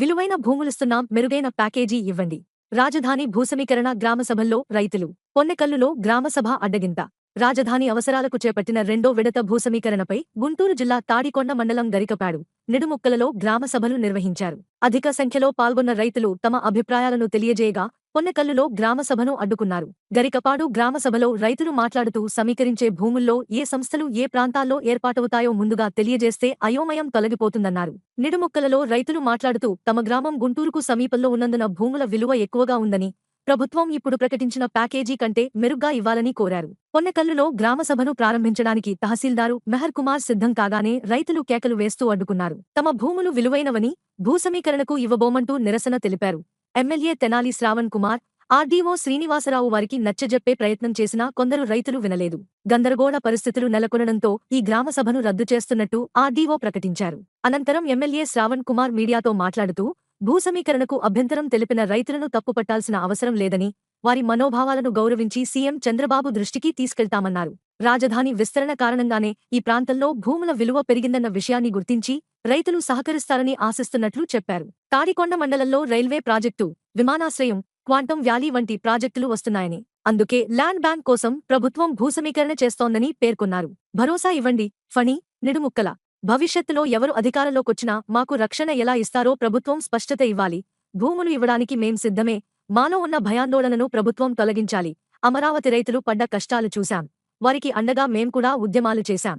విలువైన భూములిస్తున్నాం మెరుగైన ప్యాకేజీ ఇవ్వండి. రాజధాని భూసమీకరణ గ్రామసభల్లో రైతులు పొన్నెకల్లులో గ్రామసభ అడ్డగింత. రాజధాని అవసరాలకు చేపట్టిన రెండో విడత భూసమీకరణపై గుంటూరు జిల్లా తాడికొండ మండలం గరికపాడు నిడుముక్కలలో గ్రామసభలు నిర్వహించారు. అధిక సంఖ్యలో పాల్గొన్న రైతులు తమ అభిప్రాయాలను తెలియజేయగా పొన్నకల్లులో గ్రామసభను అడ్డుకున్నారు. గరికపాడు గ్రామసభలో రైతులు మాట్లాడుతూ సమీకరించే భూముల్లో ఏ సంస్థలు ఏ ప్రాంతాల్లో ఏర్పాటవుతాయో ముందుగా తెలియజేస్తే అయోమయం తొలగిపోతుందన్నారు. నిడుముక్కలలో రైతులు మాట్లాడుతూ తమ గ్రామం గుంటూరుకు సమీపంలో ఉన్నందున భూముల విలువ ఎక్కువగా ఉందని ప్రభుత్వం ఇప్పుడు ప్రకటించిన ప్యాకేజీ కంటే మెరుగ్గా ఇవ్వాలని కోరారు. పొన్నకల్లులో గ్రామసభను ప్రారంభించడానికి తహసీల్దారు మెహర్ కుమార్ సిద్ధం కాగానే రైతులు కేకలు వేస్తూ అడ్డుకున్నారు. తమ భూములు విలువైనవని భూసమీకరణకు ఇవ్వబోమంటూ నిరసన తెలిపారు. ఎమ్మెల్యే తెనాలి శ్రావణ్ కుమార్ ఆర్డీఓ శ్రీనివాసరావు వారికి నచ్చజెప్పే ప్రయత్నం చేసినా కొందరు రైతులు వినలేదు. గందరగోళ పరిస్థితులు నెలకొనడంతో ఈ గ్రామసభను రద్దు చేస్తున్నట్టు ఆర్డీఓ ప్రకటించారు. అనంతరం ఎమ్మెల్యే శ్రావణ్ కుమార్ మీడియాతో మాట్లాడుతూ భూసమీకరణకు అభ్యంతరం తెలిపిన రైతులను తప్పుపట్టాల్సిన అవసరం లేదని వారి మనోభావాలను గౌరవించి సీఎం చంద్రబాబు దృష్టికి తీసుకెళ్తామన్నారు. రాజధాని విస్తరణ కారణంగానే ఈ ప్రాంతంలో భూముల విలువ పెరిగిందన్న విషయాన్ని గుర్తించి రైతులు సహకరిస్తారని ఆశిస్తున్నట్లు చెప్పారు. తాడికొండ మండలంలో రైల్వే ప్రాజెక్టు విమానాశ్రయం క్వాంటం వ్యాలీ వంటి ప్రాజెక్టులు వస్తున్నాయని అందుకే ల్యాండ్ బ్యాంక్ కోసం ప్రభుత్వం భూసమీకరణ చేస్తోందని పేర్కొన్నారు. భరోసా ఇవ్వండి ఫణి నిడుముక్కల. భవిష్యత్తులో ఎవరు అధికారంలోకొచ్చినా మాకు రక్షణ ఎలా ఇస్తారో ప్రభుత్వం స్పష్టత ఇవ్వాలి. భూములు ఇవ్వడానికి మేం సిద్ధమే. మాలో ఉన్న భయాందోళనను ప్రభుత్వం తొలగించాలి. అమరావతి రైతులు పడ్డ కష్టాలు చూశాం. వారికి అండగా మేం కూడా ఉద్యమాలు చేశాం.